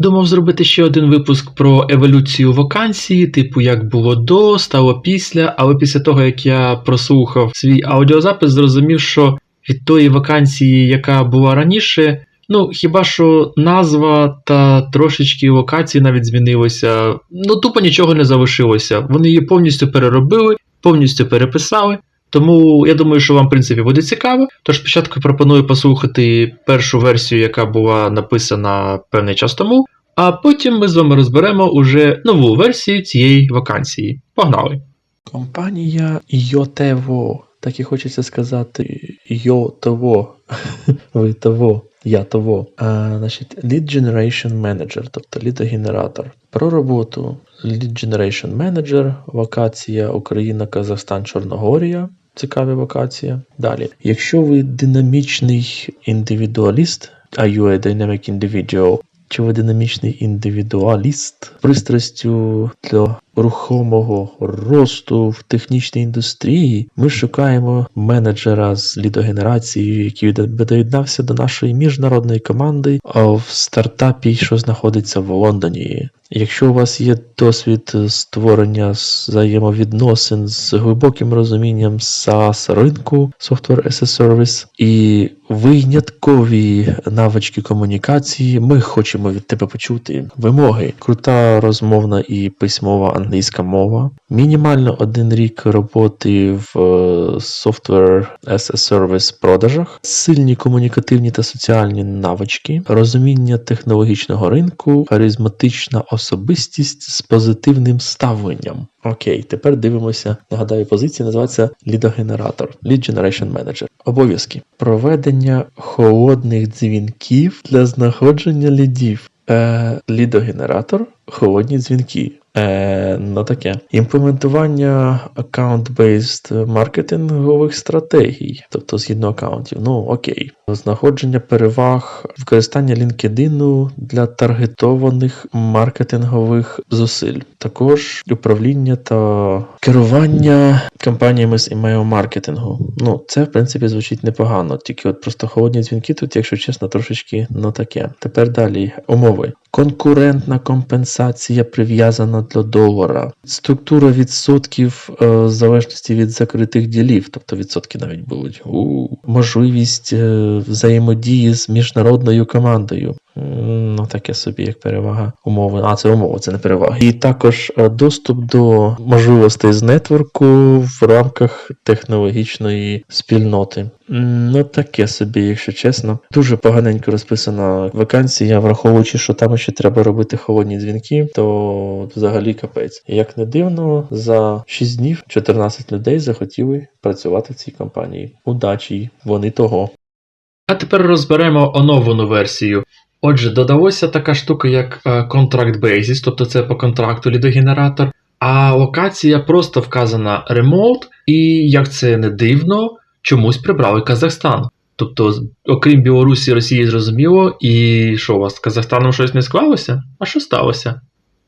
Думав зробити ще один випуск про еволюцію вакансії, типу як було до, стало після, але після того, як я прослухав свій аудіозапис, зрозумів, що від тої вакансії, яка була раніше, ну хіба що назва та трошечки локації навіть змінилося, ну тупо нічого не залишилося. Вони її повністю переробили, повністю переписали. Тому я думаю, що вам, в принципі, буде цікаво. Тож спочатку пропоную послухати першу версію, яка була написана певний час тому, а потім ми з вами розберемо уже нову версію цієї вакансії. Погнали! Компанія Йотево. Так і хочеться сказати Йотево. Ви того, я того. А, значить, Lead Generation Manager, тобто лідогенератор. Про роботу Lead Generation Manager, вакація Україна, Казахстан, Чорногорія. Цікава вакація. Далі. Якщо ви динамічний індивідуаліст, are you a dynamic individual, чи ви динамічний індивідуаліст пристрастю для рухомого росту в технічній індустрії, ми шукаємо менеджера з лідогенерації, який би доєднався до нашої міжнародної команди в стартапі, що знаходиться в Лондоні. Якщо у вас є досвід створення взаємовідносин з глибоким розумінням SaaS ринку, Software as a Service, і виняткові навички комунікації, ми хочемо від тебе почути вимоги, крута розмовна і письмова англійська мова, мінімально один рік роботи в е, Software as a Service продажах, сильні комунікативні та соціальні навички, розуміння технологічного ринку, харизматична особистість з позитивним ставленням. Окей, тепер дивимося. Нагадаю, позиція називається лідогенератор, Lead Generation Manager. Обов'язки проведення холодних дзвінків для знаходження лідів. Е, лідогенератор, холодні дзвінки. Е, ну таке. Імплементування аккаунт-based маркетингових стратегій, тобто згідно аккаунтів. Ну окей. Знаходження переваг використання LinkedIn для таргетованих маркетингових зусиль. Також управління та керування кампаніями з імейл-маркетингу. Ну, це в принципі звучить непогано, тільки от просто холодні дзвінки тут, якщо чесно, трошечки ну таке. Тепер далі умови. Конкурентна компенсація прив'язана до долара, структура відсотків е, в залежності від закритих ділів, тобто відсотки навіть будуть. У, можливість е, взаємодії з міжнародною командою. Ну, таке собі, як перевага умови. А, це умова, це не перевага. І також е, доступ до можливостей з нетворку в рамках технологічної спільноти. Ну, таке собі, якщо чесно. Дуже поганенько розписана вакансія, враховуючи, що там ще треба робити холодні дзвінки, то взагалі капець. Як не дивно, за 6 днів 14 людей захотіли працювати в цій компанії. Удачі, вони того. А тепер розберемо оновлену версію. Отже, додалося така штука, як е, Contract Basis, тобто це по контракту лідогенератор, а локація просто вказана Remote, і як це не дивно, чомусь прибрали Казахстан. Тобто, окрім Білорусі, Росії зрозуміло, і що у вас з Казахстаном щось не склалося? А що сталося?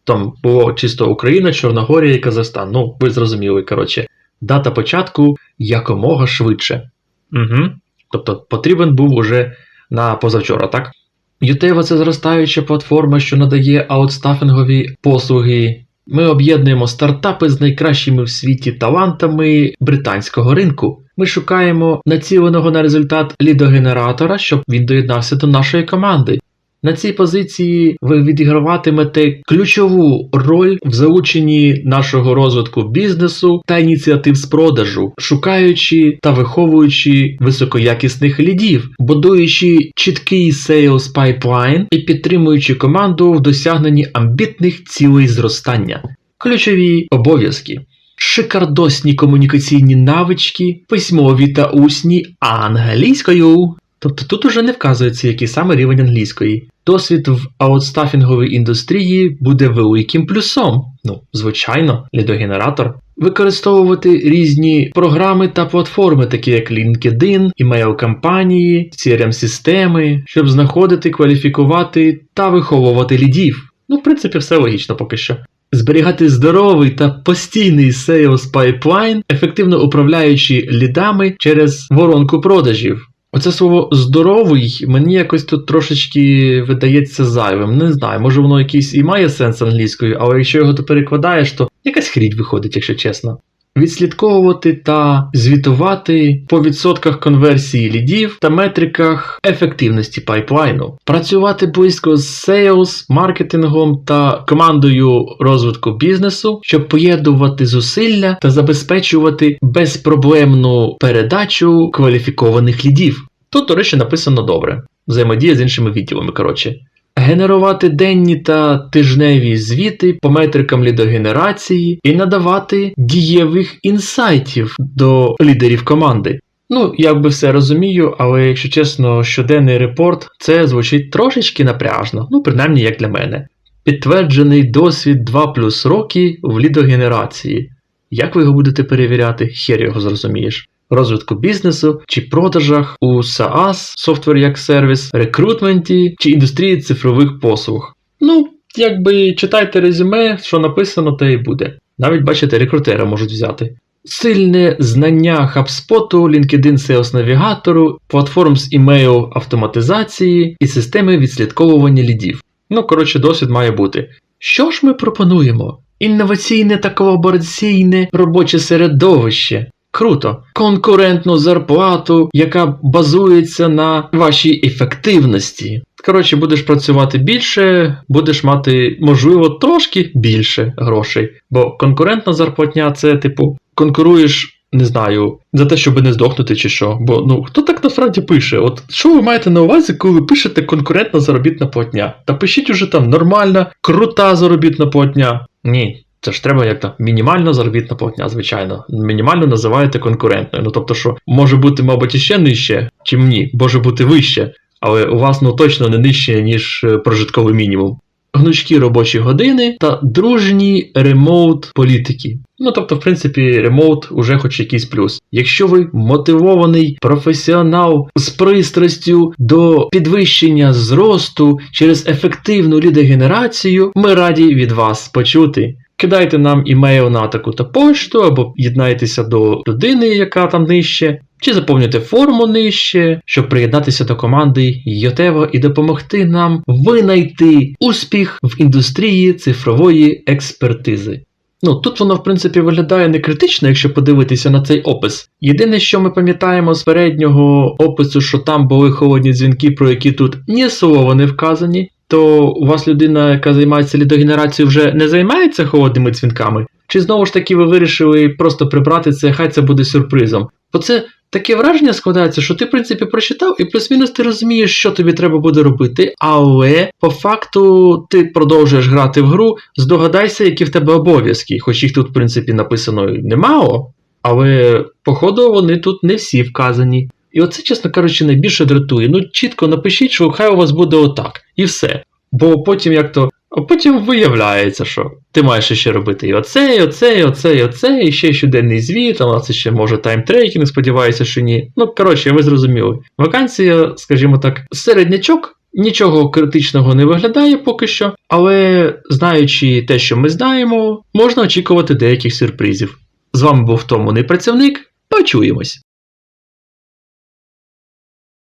Там було чисто Україна, Чорногорія і Казахстан. Ну, ви зрозуміли, коротше. Дата початку якомога швидше. Угу. Тобто потрібен був уже на позавчора, так? Ютева це зростаюча платформа, що надає аутстафінгові послуги. Ми об'єднуємо стартапи з найкращими в світі талантами британського ринку. Ми шукаємо націленого на результат лідогенератора, щоб він доєднався до нашої команди. На цій позиції ви відіграватимете ключову роль в залученні нашого розвитку бізнесу та ініціатив з продажу, шукаючи та виховуючи високоякісних лідів, будуючи чіткий sales pipeline і підтримуючи команду в досягненні амбітних цілей зростання. Ключові обов'язки. Шикардосні комунікаційні навички, письмові та усні англійською. Тобто тут уже не вказується, який саме рівень англійської. Досвід в аутстафінговій індустрії буде великим плюсом. Ну, звичайно, лідогенератор. Використовувати різні програми та платформи, такі як LinkedIn, імейл-кампанії, CRM-системи, щоб знаходити, кваліфікувати та виховувати лідів. Ну, в принципі, все логічно поки що. Зберігати здоровий та постійний sales pipeline, ефективно управляючи лідами через воронку продажів. Оце слово здоровий мені якось тут трошечки видається зайвим. Не знаю, може воно якийсь і має сенс англійською, але якщо його ти перекладаєш, то якась хрінь виходить, якщо чесно. Відслідковувати та звітувати по відсотках конверсії лідів та метриках ефективності пайплайну, працювати близько з сейлс, маркетингом та командою розвитку бізнесу, щоб поєднувати зусилля та забезпечувати безпроблемну передачу кваліфікованих лідів. Тут, до речі, написано добре. Взаємодія з іншими відділами, коротше. Генерувати денні та тижневі звіти по метрикам лідогенерації і надавати дієвих інсайтів до лідерів команди. Ну, я би все розумію, але якщо чесно, щоденний репорт це звучить трошечки напряжно, ну принаймні як для мене. Підтверджений досвід 2 плюс роки в лідогенерації. Як ви його будете перевіряти, хер його зрозумієш. Розвитку бізнесу чи продажах у SaaS, Software як сервіс, рекрутменті чи індустрії цифрових послуг. Ну, якби читайте резюме, що написано, те і буде. Навіть бачите, рекрутера можуть взяти. Сильне знання HubSpot, LinkedIn Sales Navigator, платформ з імейл автоматизації і системи відслідковування лідів. Ну, коротше, досвід має бути. Що ж ми пропонуємо? Інноваційне та колабораційне робоче середовище. Круто. Конкурентну зарплату, яка базується на вашій ефективності. Коротше, будеш працювати більше, будеш мати, можливо, трошки більше грошей. Бо конкурентна зарплатня це, типу, конкуруєш. Не знаю, за те, щоб не здохнути чи що. Бо ну хто так насправді пише? От що ви маєте на увазі, коли пишете конкурентна заробітна платня? Та пишіть уже там нормальна, крута заробітна платня. Ні, це ж треба як то мінімальна заробітна платня, звичайно. Мінімально називаєте конкурентною. Ну тобто, що може бути, мабуть, іще нижче, чим ні, може бути вище, але у вас ну точно не нижче, ніж е, прожитковий мінімум. Гнучкі робочі години та дружні ремоут політики. Ну тобто, в принципі, ремоут уже хоч якийсь плюс. Якщо ви мотивований професіонал з пристрастю до підвищення зросту через ефективну лідогенерацію, ми раді від вас почути. Кидайте нам імейл на таку та пошту, або єднайтеся до людини, яка там нижче, чи заповнюйте форму нижче, щоб приєднатися до команди Йотево і допомогти нам винайти успіх в індустрії цифрової експертизи. Ну, тут воно, в принципі, виглядає не критично, якщо подивитися на цей опис. Єдине, що ми пам'ятаємо з переднього опису, що там були холодні дзвінки, про які тут ні слова не вказані, то у вас людина, яка займається лідогенерацією, вже не займається холодними дзвінками? Чи знову ж таки ви вирішили просто прибрати це, хай це буде сюрпризом? Бо це таке враження складається, що ти, в принципі, прочитав, і плюс-мінус ти розумієш, що тобі треба буде робити, але по факту ти продовжуєш грати в гру, здогадайся, які в тебе обов'язки, хоч їх тут, в принципі, написано немало, але, походу, вони тут не всі вказані. І оце, чесно кажучи, найбільше дратує. Ну, чітко напишіть, що хай у вас буде отак, і все. Бо потім як то. А потім виявляється, що ти маєш ще робити і оце, і оце, і оце, і оце, і ще щоденний звіт, а у нас ще може таймтрекінг, сподіваюся, що ні. Ну, коротше, ви зрозуміли. Вакансія, скажімо так, середнячок, нічого критичного не виглядає поки що, але знаючи те, що ми знаємо, можна очікувати деяких сюрпризів. З вами був Тому працівник. Почуємось!